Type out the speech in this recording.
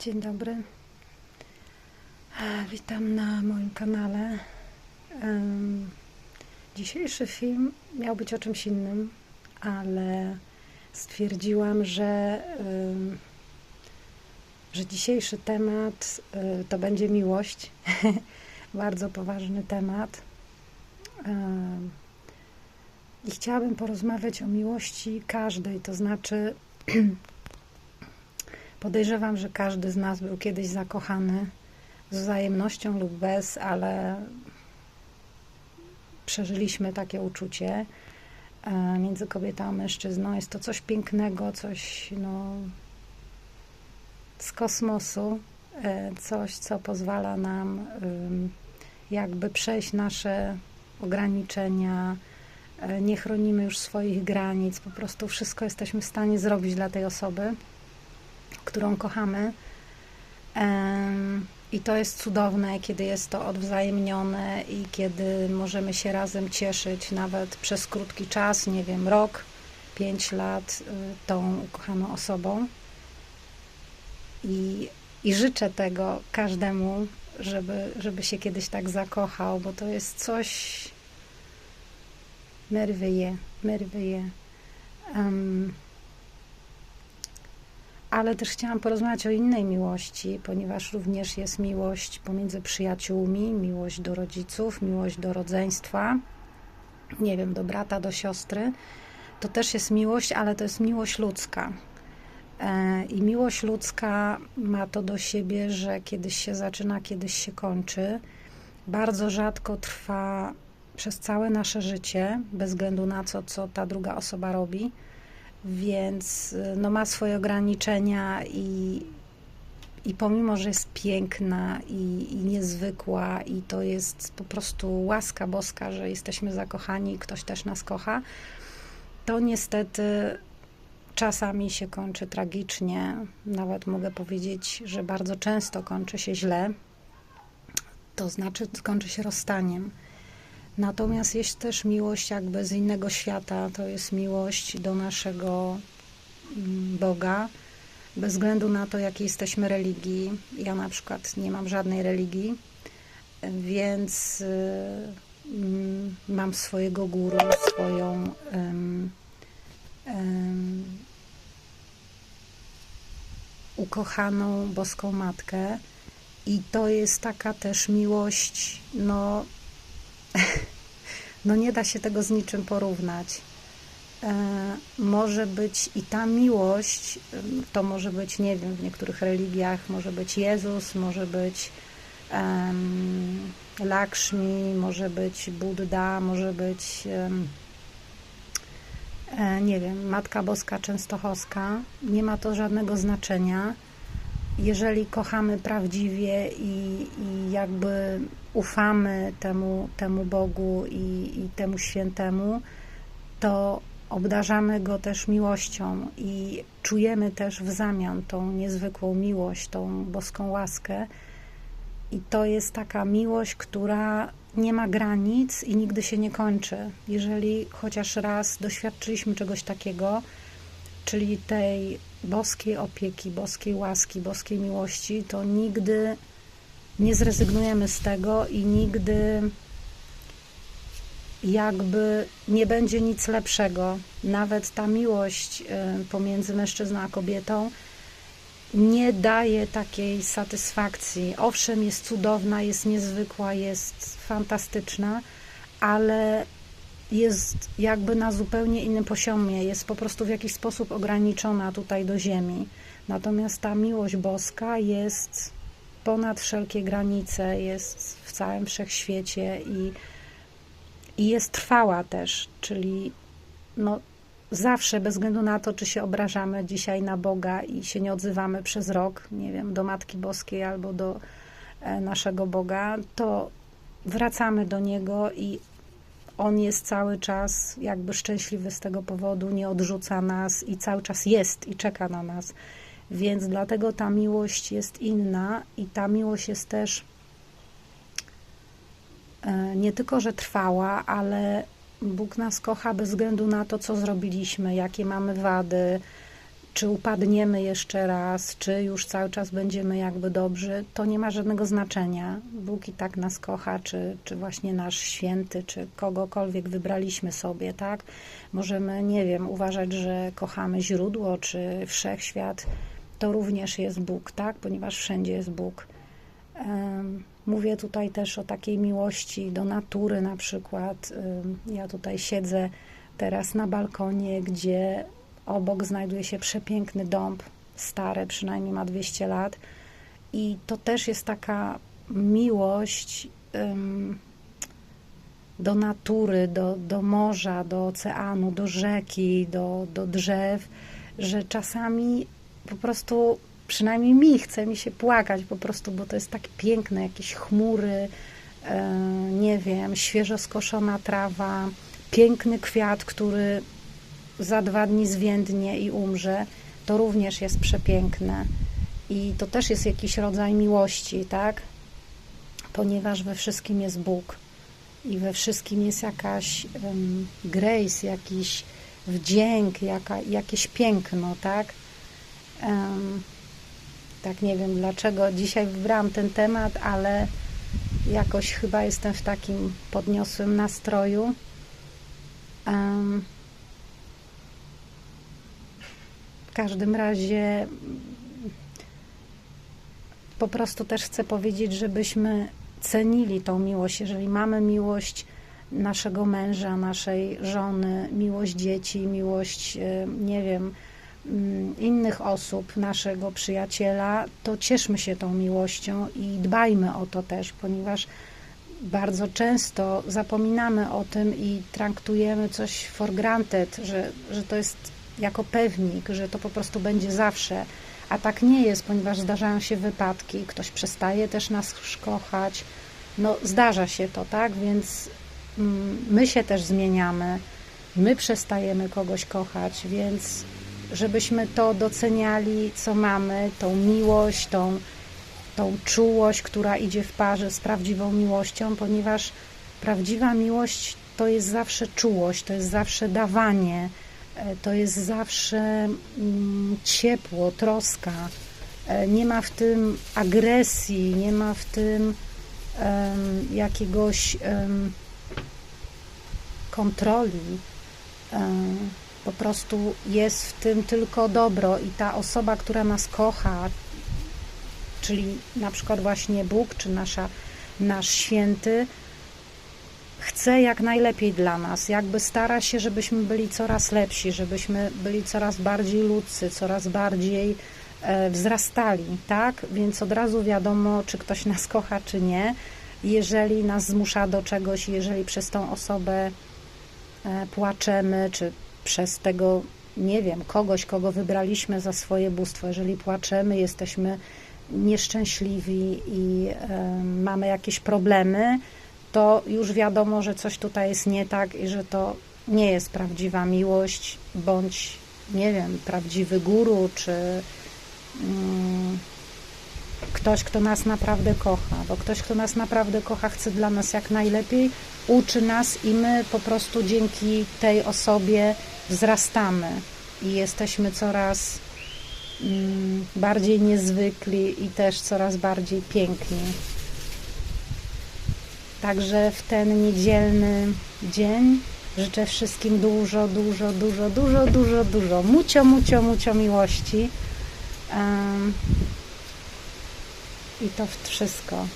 Dzień dobry. E, Witam na moim kanale. Dzisiejszy film miał być o czymś innym, ale stwierdziłam, że, że dzisiejszy temat e, to będzie miłość. Bardzo poważny temat. Em, I chciałabym porozmawiać o miłości każdej, to znaczy Podejrzewam, że każdy z nas był kiedyś zakochany z wzajemnością lub bez, ale przeżyliśmy takie uczucie e, między kobietą a mężczyzną. Jest to coś pięknego, coś no, z kosmosu, e, coś, co pozwala nam jakby przejść nasze ograniczenia. E, Nie chronimy już swoich granic, po prostu wszystko jesteśmy w stanie zrobić dla tej osoby którą kochamy. I to jest cudowne, kiedy jest to odwzajemnione i kiedy możemy się razem cieszyć, nawet przez krótki czas, nie wiem, rok, pięć lat, y, tą ukochaną osobą. I, i życzę tego każdemu, żeby, żeby się kiedyś tak zakochał, bo to jest coś merveille, merveille. Um, ale też chciałam porozmawiać o innej miłości, ponieważ również jest miłość pomiędzy przyjaciółmi, miłość do rodziców, miłość do rodzeństwa, nie wiem, do brata, do siostry. To też jest miłość, ale to jest miłość ludzka. E, I miłość ludzka ma to do siebie, że kiedyś się zaczyna, kiedyś się kończy. Bardzo rzadko trwa przez całe nasze życie, bez względu na to, co ta druga osoba robi więc y, no, ma swoje ograniczenia i, i pomimo, że jest piękna i, i niezwykła i to jest po prostu łaska boska, że jesteśmy zakochani i ktoś też nas kocha, to niestety czasami się kończy tragicznie. Nawet mogę powiedzieć, że bardzo często kończy się źle. To znaczy kończy się rozstaniem. Natomiast jest też miłość jakby z innego świata, to jest miłość do naszego mm, Boga, bez względu na to, jakiej jesteśmy religii. Ja na przykład nie mam żadnej religii, więc y, mm, mam swojego guru, swoją em, em, ukochaną boską matkę. I to jest taka też miłość, no, no nie da się tego z niczym porównać. E, może być i ta miłość, to może być, nie wiem, w niektórych religiach może być Jezus, może być um, Lakshmi, może być Buddha, może być um, nie wiem, Matka Boska Częstochowska. Nie ma to żadnego znaczenia jeżeli kochamy prawdziwie i, i jakby ufamy temu, temu Bogu i, i temu świętemu, to obdarzamy go też miłością i czujemy też w zamian tą niezwykłą miłość, tą boską łaskę. I to jest taka miłość, która nie ma granic i nigdy się nie kończy. Jeżeli chociaż raz doświadczyliśmy czegoś takiego, czyli tej boskiej opieki, boskiej łaski, boskiej miłości, to nigdy nie zrezygnujemy z tego i nigdy jakby nie będzie nic lepszego. Nawet ta miłość y, pomiędzy mężczyzną a kobietą nie daje takiej satysfakcji. Owszem, jest cudowna, jest niezwykła, jest fantastyczna, ale jest jakby na zupełnie innym poziomie, jest po prostu w jakiś sposób ograniczona tutaj do ziemi. Natomiast ta miłość boska jest ponad wszelkie granice, jest w całym wszechświecie i, i jest trwała też, czyli no, zawsze, bez względu na to, czy się obrażamy dzisiaj na Boga i się nie odzywamy przez rok, nie wiem, do Matki Boskiej albo do e, naszego Boga, to wracamy do Niego i on jest cały czas jakby szczęśliwy z tego powodu, nie odrzuca nas i cały czas jest i czeka na nas. Więc dlatego ta miłość jest inna i ta miłość jest też e, nie tylko, że trwała, ale Bóg nas kocha bez względu na to, co zrobiliśmy, jakie mamy wady, czy upadniemy jeszcze raz, czy już cały czas będziemy jakby dobrzy, to nie ma żadnego znaczenia. Bóg i tak nas kocha, czy, czy właśnie nasz święty, czy kogokolwiek wybraliśmy sobie, tak? Możemy, nie wiem, uważać, że kochamy źródło, czy wszechświat, to również jest Bóg, tak? Ponieważ wszędzie jest Bóg. Mówię tutaj też o takiej miłości do natury, na przykład. Ja tutaj siedzę teraz na balkonie, gdzie obok znajduje się przepiękny dąb, stary, przynajmniej ma 200 lat. I to też jest taka miłość ym, do natury, do, do morza, do oceanu, do rzeki, do, do drzew, że czasami po prostu, przynajmniej mi chce mi się płakać po prostu, bo to jest tak piękne, jakieś chmury, e, nie wiem, świeżo skoszona trawa, piękny kwiat, który za dwa dni zwiędnie i umrze, to również jest przepiękne. I to też jest jakiś rodzaj miłości, tak? Ponieważ we wszystkim jest Bóg i we wszystkim jest jakaś um, grace, jakiś wdzięk, jaka, jakieś piękno, tak? Em, tak nie wiem dlaczego dzisiaj wybrałam ten temat, ale jakoś chyba jestem w takim podniosłym nastroju. Em, w każdym razie po prostu też chcę powiedzieć, żebyśmy cenili tą miłość. Jeżeli mamy miłość naszego męża, naszej żony, miłość dzieci, miłość, e, nie wiem, mm, innych osób, naszego przyjaciela, to cieszmy się tą miłością i dbajmy o to też, ponieważ bardzo często zapominamy o tym i traktujemy coś for granted, że, że to jest jako pewnik, że to po prostu będzie zawsze. A tak nie jest, ponieważ zdarzają się wypadki, ktoś przestaje też nas kochać. No, zdarza się to, tak? Więc mm, my się też zmieniamy, my przestajemy kogoś kochać, więc żebyśmy to doceniali, co mamy, tą miłość, tą, tą czułość, która idzie w parze z prawdziwą miłością, ponieważ prawdziwa miłość to jest zawsze czułość, to jest zawsze dawanie, to jest zawsze mm, ciepło, troska. E, Nie ma w tym agresji, nie ma w tym jakiegoś kontroli. Em, Po prostu jest w tym tylko dobro i ta osoba, która nas kocha, czyli na przykład właśnie Bóg, czy nasza, nasz święty, chce jak najlepiej dla nas, jakby stara się, żebyśmy byli coraz lepsi, żebyśmy byli coraz bardziej ludzcy, coraz bardziej e, wzrastali, tak? Więc od razu wiadomo, czy ktoś nas kocha, czy nie. Jeżeli nas zmusza do czegoś, jeżeli przez tą osobę e, płaczemy, czy przez tego, nie wiem, kogoś, kogo wybraliśmy za swoje bóstwo, jeżeli płaczemy, jesteśmy nieszczęśliwi i e, mamy jakieś problemy, to już wiadomo, że coś tutaj jest nie tak i że to nie jest prawdziwa miłość, bądź nie wiem, prawdziwy guru, czy mm, ktoś, kto nas naprawdę kocha, bo ktoś, kto nas naprawdę kocha, chce dla nas jak najlepiej, uczy nas i my po prostu dzięki tej osobie wzrastamy i jesteśmy coraz mm, bardziej niezwykli i też coraz bardziej piękni. Także w ten niedzielny dzień życzę wszystkim dużo, dużo, dużo, dużo, dużo, dużo, mucio, mucio, mucio miłości. I to wszystko.